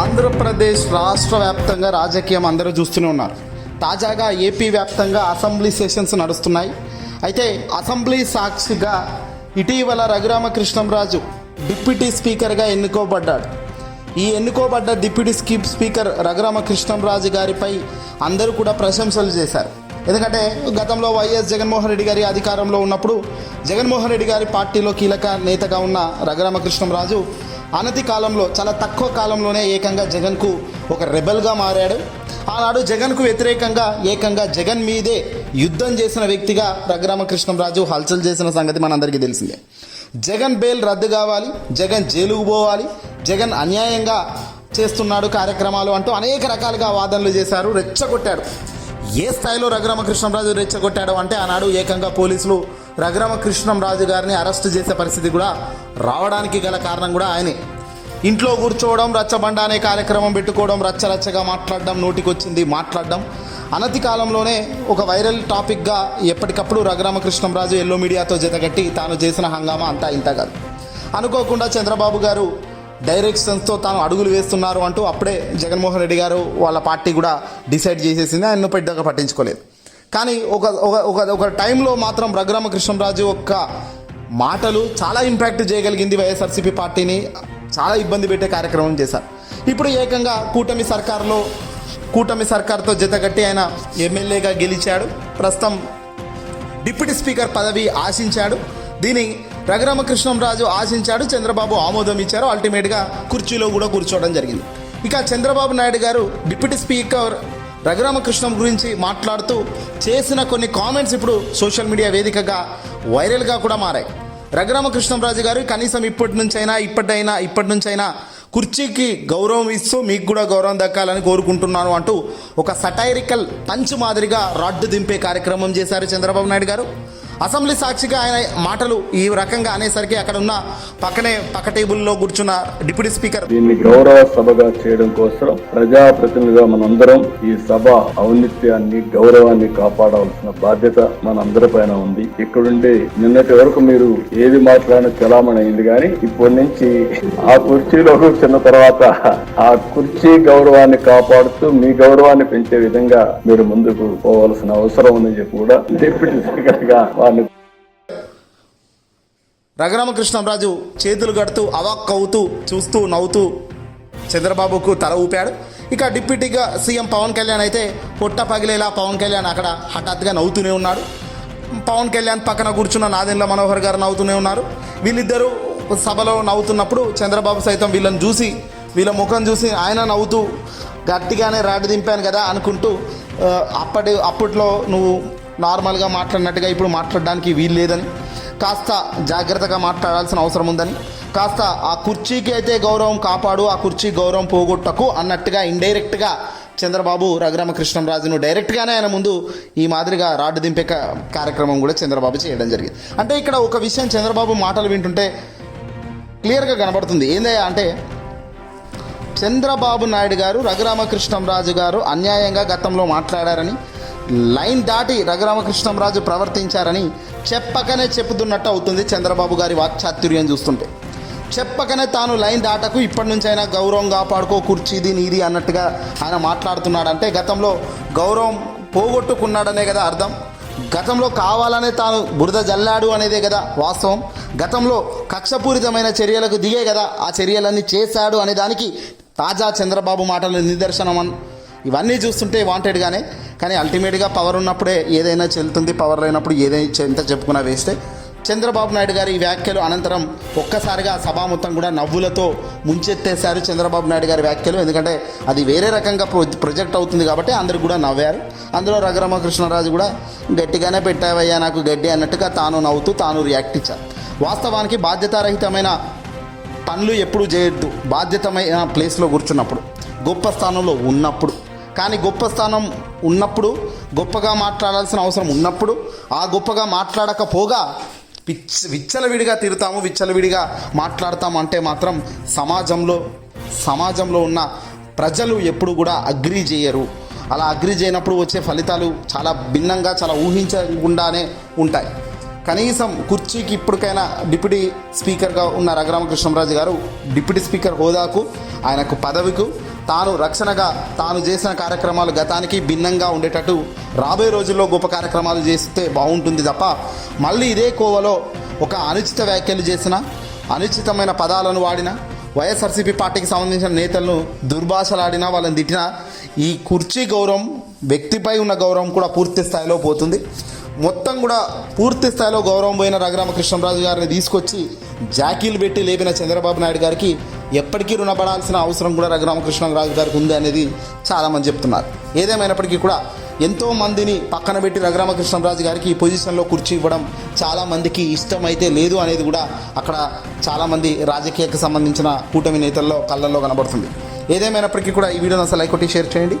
ఆంధ్రప్రదేశ్ రాష్ట్ర వ్యాప్తంగా రాజకీయం అందరూ చూస్తూనే ఉన్నారు. తాజాగా ఏపీ వ్యాప్తంగా అసెంబ్లీ సెషన్స్ నడుస్తున్నాయి. అయితే అసెంబ్లీ సాక్షిగా ఇటీవల రఘురామకృష్ణంరాజు డిప్యూటీ స్పీకర్గా ఎన్నుకోబడ్డాడు. ఈ ఎన్నుకోబడ్డ డిప్యూటీ స్కీప్ స్పీకర్ రఘురామకృష్ణంరాజు గారిపై అందరూ కూడా ప్రశంసలు చేశారు. ఎందుకంటే గతంలో వైఎస్ జగన్మోహన్ రెడ్డి గారి అధికారంలో ఉన్నప్పుడు జగన్మోహన్ రెడ్డి గారి పార్టీలో కీలక నేతగా ఉన్న రఘురామకృష్ణరాజు అనతి కాలంలో చాలా తక్కువ కాలంలోనే ఏకంగా జగన్కు ఒక రెబల్గా మారాడు. ఆనాడు జగన్కు వ్యతిరేకంగా ఏకంగా జగన్ మీదే యుద్ధం చేసిన వ్యక్తిగా రఘురామకృష్ణరాజు హల్చల్ చేసిన సంగతి మనందరికీ తెలిసిందే. జగన్ బెయిల్ రద్దు కావాలి జగన్ జైలుకు పోవాలి జగన్ అన్యాయంగా చేస్తున్నాడు కార్యక్రమాలు అంటూ అనేక రకాలుగా వాదనలు చేశారు రెచ్చగొట్టాడు ఏ స్థాయిలో రఘురామకృష్ణరాజు రెచ్చగొట్టాడు అంటే ఆనాడు ఏకంగా పోలీసులు రఘురామకృష్ణరాజు గారిని అరెస్ట్ చేసే పరిస్థితి కూడా రావడానికి గల కారణం కూడా ఆయనే. ఇంట్లో కూర్చోవడం రచ్చబండ అనే కార్యక్రమం పెట్టుకోవడం రచ్చరచ్చగా మాట్లాడడం నోటికొచ్చింది మాట్లాడడం. అనతి కాలంలోనే ఒక వైరల్ టాపిక్గా ఎప్పటికప్పుడు రఘురామకృష్ణంరాజు ఎల్లో మీడియాతో జతగట్టి తాను చేసిన హంగామా అంతా ఇంత కాదు. అనుకోకుండా చంద్రబాబు గారు డైరెక్షన్స్తో తాను అడుగులు వేస్తున్నారు అంటూ అప్పుడే జగన్మోహన్ రెడ్డి గారు వాళ్ళ పార్టీ కూడా డిసైడ్ చేసేసింది. ఆయన పెద్దగా పట్టించుకోలేదు. కానీ ఒక ఒక ఒక టైంలో మాత్రం రఘురామకృష్ణంరాజు యొక్క మాటలు చాలా ఇంపాక్ట్ చేయగలిగింది వైఎస్ఆర్సీపీ పార్టీని. చాలా ఇబ్బంది పెట్టే కార్యక్రమం చేశారు. ఇప్పుడు ఏకంగా కూటమి సర్కార్లో కూటమి సర్కార్తో జతగట్టి ఆయన ఎమ్మెల్యేగా గెలిచాడు. ప్రస్తుతం డిప్యూటీ స్పీకర్ పదవి ఆశించాడు. దీని రఘురామకృష్ణంరాజు ఆశించాడు చంద్రబాబు ఆమోదం ఇచ్చారు. అల్టిమేట్గా కుర్చీలో కూడా కూర్చోవడం జరిగింది. ఇక చంద్రబాబు నాయుడు గారు డిప్యూటీ స్పీకర్ రఘురామకృష్ణం గురించి మాట్లాడుతూ చేసిన కొన్ని కామెంట్స్ ఇప్పుడు సోషల్ మీడియా వేదికగా వైరల్గా కూడా మారాయి. రఘురామకృష్ణంరాజు గారు కనీసం ఇప్పటి నుంచైనా ఇప్పటిైనా ఇప్పటి నుంచైనా కుర్చీకి గౌరవం ఇస్తూ మీకు కూడా గౌరవం దక్కాలని కోరుకుంటున్నాను అంటూ ఒక సటైరికల్ పంచ్ మాదిరిగా రాడ్డు దింపే కార్యక్రమం చేశారు చంద్రబాబు నాయుడు గారు. అసెంబ్లీ సాక్షిగా ఆయన మాటలు ఈ రకంగా అనేసరికి అక్కడ ఉన్న పక్కనే పక్క టేబుల్లో కూర్చున్న డిప్యూటీ స్పీకర్ దీన్ని గౌరవ సభగా చేయడం కోసం ప్రజాప్రతినిధిగా మనందరం ఈ సభ ఔన్నిత్యాన్ని గౌరవాన్ని కాపాడవలసిన బాధ్యత మనందరిపైన ఉంది. ఇక్కడుండి నిన్నటి వరకు మీరు ఏది మాట్లాడిన చలామణి అయింది కానీ ఇప్పటి నుంచి ఆ కుర్చీలో కూర్చున్న తర్వాత ఆ కుర్చీ గౌరవాన్ని కాపాడుతూ మీ గౌరవాన్ని పెంచే విధంగా మీరు ముందుకు పోవలసిన అవసరం ఉందని చెప్పి కూడా డిప్యూటీ స్పీకర్గా వారిని రఘురామకృష్ణంరాజు చేతులు కడుతూ అవాక్ అవుతూ చూస్తూ నవ్వుతూ చంద్రబాబుకు తల ఊపాడు. ఇక డిప్యూటీగా సీఎం పవన్ కళ్యాణ్ అయితే పొట్ట పగిలేలా పవన్ కళ్యాణ్ అక్కడ హఠాత్తుగా నవ్వుతూనే ఉన్నాడు. పవన్ కళ్యాణ్ పక్కన కూర్చున్న నాదెండ్ల మనోహర్ గారు నవ్వుతూనే ఉన్నారు. వీళ్ళిద్దరూ సభలో నవ్వుతున్నప్పుడు చంద్రబాబు సైతం వీళ్ళని చూసి వీళ్ళ ముఖం చూసి ఆయన నవ్వుతూ గట్టిగానే రాడి దింపాను కదా అనుకుంటూ అప్పటి అప్పట్లో నువ్వు నార్మల్గా మాట్లాడినట్టుగా ఇప్పుడు మాట్లాడడానికి వీలు లేదని కాస్త జాగ్రత్తగా మాట్లాడాల్సిన అవసరం ఉందని కాస్త ఆ కుర్చీకి అయితే గౌరవం కాపాడు ఆ కుర్చీ గౌరవం పోగొట్టకు అన్నట్టుగా ఇండైరెక్ట్గా చంద్రబాబు రఘురామకృష్ణంరాజును డైరెక్ట్గానే ఆయన ముందు ఈ మాదిరిగా రాడ్డు దింపే కార్యక్రమం కూడా చంద్రబాబు చేయడం జరిగింది. అంటే ఇక్కడ ఒక విషయం చంద్రబాబు మాటలు వింటుంటే క్లియర్గా కనబడుతుంది. ఏందయ్యా అంటే చంద్రబాబు నాయుడు గారు రఘురామకృష్ణంరాజు గారు అన్యాయంగా గతంలో మాట్లాడారని లైన్ దాటి రఘురామకృష్ణంరాజు ప్రవర్తించారని చెప్పకనే చెబుతున్నట్టు అవుతుంది చంద్రబాబు గారి వాక్చాతుర్యం చూస్తుంటే. చెప్పకనే తాను లైన్ దాటకు ఇప్పటి నుంచి అయినా గౌరవం కాపాడుకో కుర్చీది నీది అన్నట్టుగా ఆయన మాట్లాడుతున్నాడంటే గతంలో గౌరవం పోగొట్టుకున్నాడనే కదా అర్థం. గతంలో కావాలనే తాను బురద జల్లాడు అనేదే కదా వాస్తవం. గతంలో కక్షపూరితమైన చర్యలకు దిగే కదా ఆ చర్యలన్నీ చేశాడు అనే దానికి తాజా చంద్రబాబు మాటలు నిదర్శనం అని ఇవన్నీ చూస్తుంటే వాంటెడ్గానే కానీ అల్టిమేట్గా పవర్ ఉన్నప్పుడే ఏదైనా చెల్లుతుంది పవర్ లేనప్పుడు ఏదైనా ఎంత చెప్పుకున్నా వేస్తే చంద్రబాబు నాయుడు గారి ఈ వ్యాఖ్యలు అనంతరం ఒక్కసారిగా సభా మొత్తం కూడా నవ్వులతో ముంచెత్తేశారు చంద్రబాబు నాయుడు గారి వ్యాఖ్యలు. ఎందుకంటే అది వేరే రకంగా ప్రొ ప్రొజెక్ట్ అవుతుంది కాబట్టి అందరు కూడా నవ్వారు. అందులో రఘురామకృష్ణరాజు కూడా గట్టిగానే పెట్టావయ్యా నాకు గడ్డి అన్నట్టుగా తాను నవ్వుతూ తాను రియాక్ట్ ఇచ్చారు. వాస్తవానికి బాధ్యతారహితమైన పనులు ఎప్పుడు చేయొద్దు. బాధ్యతమైన ప్లేస్లో కూర్చున్నప్పుడు గొప్ప స్థానంలో ఉన్నప్పుడు. కానీ గొప్ప స్థానం ఉన్నప్పుడు గొప్పగా మాట్లాడాల్సిన అవసరం ఉన్నప్పుడు ఆ గొప్పగా మాట్లాడకపోగా పిచ్చ విచ్చలవిడిగా తిరుతాము విచ్చలవిడిగా మాట్లాడతాము అంటే మాత్రం సమాజంలో సమాజంలో ఉన్న ప్రజలు ఎప్పుడు కూడా అగ్రీ చేయరు. అలా అగ్రీ చేయనప్పుడు వచ్చే ఫలితాలు చాలా భిన్నంగా చాలా ఊహించకుండానే ఉంటాయి. కనీసం కుర్చీకి ఇప్పటికైనా డిప్యూటీ స్పీకర్గా ఉన్న రఘురామకృష్ణరాజు గారు డిప్యూటీ స్పీకర్ హోదాకు ఆయనకు పదవికు తాను రక్షణగా తాను చేసిన కార్యక్రమాలు గతానికి భిన్నంగా ఉండేటట్టు రాబోయే రోజుల్లో గొప్ప కార్యక్రమాలు చేస్తే బాగుంటుంది తప్ప మళ్ళీ ఇదే కోవలో ఒక అనుచిత వ్యాఖ్యలు చేసిన అనుచితమైన పదాలను వాడిన వైఎస్ఆర్సీపీ పార్టీకి సంబంధించిన నేతలను దుర్భాషలాడినా వాళ్ళని తిట్టినా ఈ కుర్చీ గౌరవం వ్యక్తిపై ఉన్న గౌరవం కూడా పూర్తి స్థాయిలో పోతుంది. మొత్తం కూడా పూర్తి స్థాయిలో గౌరవం పోయిన రఘురామకృష్ణరాజు గారిని తీసుకొచ్చి జాకీలు పెట్టి లేపిన చంద్రబాబు నాయుడు గారికి ఎప్పటికీ రుణపడాల్సిన అవసరం కూడా రఘురామకృష్ణరాజు గారికి ఉంది అనేది చాలామంది చెప్తున్నారు. ఏదేమైనప్పటికీ కూడా ఎంతో మందిని పక్కన పెట్టి రఘురామకృష్ణరాజు గారికి ఈ పొజిషన్లో కుర్చీ ఇవ్వడం చాలా మందికి ఇష్టమైతే లేదు అనేది కూడా అక్కడ చాలామంది రాజకీయకు సంబంధించిన కూటమి నేతల్లో కళ్ళల్లో కనబడుతుంది. ఏదేమైనప్పటికీ కూడా ఈ వీడియోని అసలు లైక్ కొట్టి షేర్ చేయండి.